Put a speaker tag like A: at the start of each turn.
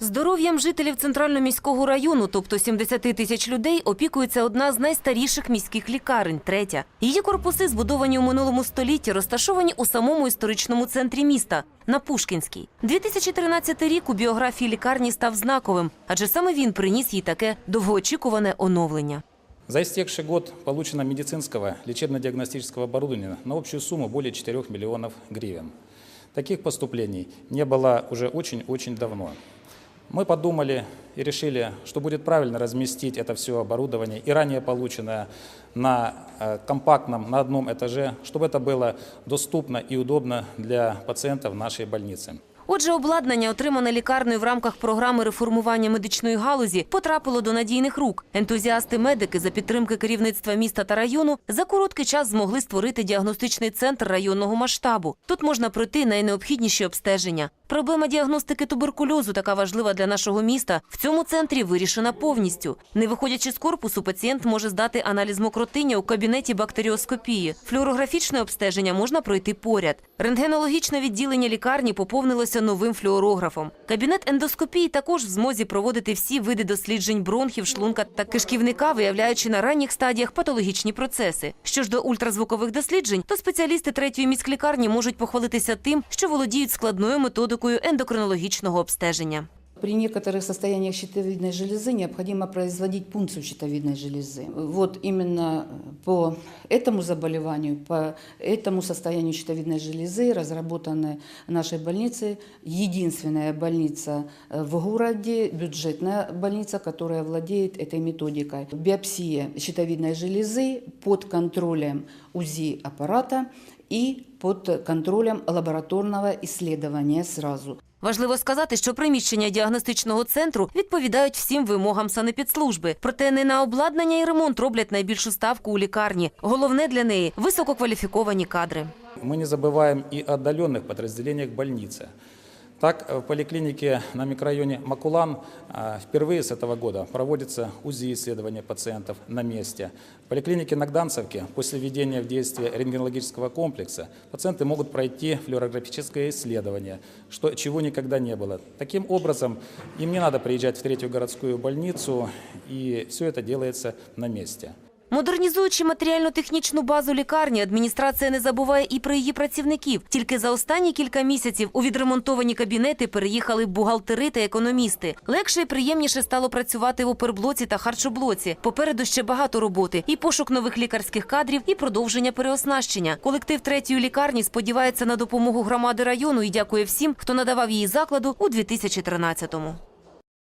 A: Здоров'ям жителів центрального міського району, тобто 70 тисяч людей, опікується одна з найстаріших міських лікарень третя. Її корпуси, збудовані у минулому столітті, розташовані у самому історичному центрі міста на Пушкінській. 2013 рік у біографії лікарні став знаковим, адже саме він приніс їй таке довгоочікуване оновлення.
B: За истекший год получено медицинского лечебно-диагностического оборудования на общую сумму более 4 миллионов гривен. Таких поступлений не было уже очень-очень давно. Мы подумали и решили, что будет правильно разместить это все оборудование и ранее полученное на э, компактном, на одном этаже, чтобы это было доступно и удобно для пациентов нашей больницы.
A: Отже, обладнання, отримане лікарнею в рамках програми реформування медичної галузі, потрапило до надійних рук. Ентузіасти-медики за підтримки керівництва міста та району за короткий час змогли створити діагностичний центр районного масштабу. Тут можна пройти найнеобхідніші обстеження. Проблема діагностики туберкульозу, така важлива для нашого міста, в цьому центрі вирішена повністю. Не виходячи з корпусу, пацієнт може здати аналіз мокротиння у кабінеті бактеріоскопії. Флюорографічне обстеження можна пройти поряд. Рентгенологічне відділення лікарні поповнилося новим флюорографом. Кабінет ендоскопії також в змозі проводити всі види досліджень бронхів, шлунка та кишківника, виявляючи на ранніх стадіях патологічні процеси. Що ж до ультразвукових досліджень, то спеціалісти третьої міськлікарні можуть похвалитися тим, що володіють складною методикою ендокринологічного обстеження.
C: При некоторых состояниях щитовидной железы необходимо производить пункцию щитовидной железы. Вот именно по этому заболеванию, по этому состоянию щитовидной железы разработана в нашей больнице единственная больница э, в городе, бюджетная больница, которая владеет этой методикой. Биопсия щитовидной железы под контролем УЗИ аппарата и под контролем лабораторного исследования сразу.
A: Важливо сказати, що приміщення діагностичного центру відповідають всім вимогам санепідслужби. Проте не на обладнання і ремонт роблять найбільшу ставку у лікарні. Головне для неї висококваліфіковані кадри.
B: Мы не забываем и о отдаленных подразделениях больницы. Так, в поликлинике на микрорайоне Макулан а, впервые с этого года проводится УЗИ-исследование пациентов на месте. В поликлинике на Гданцевке после введения в действие рентгенологического комплекса пациенты могут пройти флюорографическое исследование, что, чего никогда не было. Таким образом, им не надо приезжать в третью городскую больницу, и все это делается на месте.
A: Модернізуючи матеріально-технічну базу лікарні, адміністрація не забуває і про її працівників. Тільки за останні кілька місяців у відремонтовані кабінети переїхали бухгалтери та економісти. Легше і приємніше стало працювати в оперблоці та харчоблоці. Попереду ще багато роботи: і пошук нових лікарських кадрів, і продовження переоснащення. Колектив третьої лікарні сподівається на допомогу громади району і дякує всім, хто надавав її закладу у 2013-му.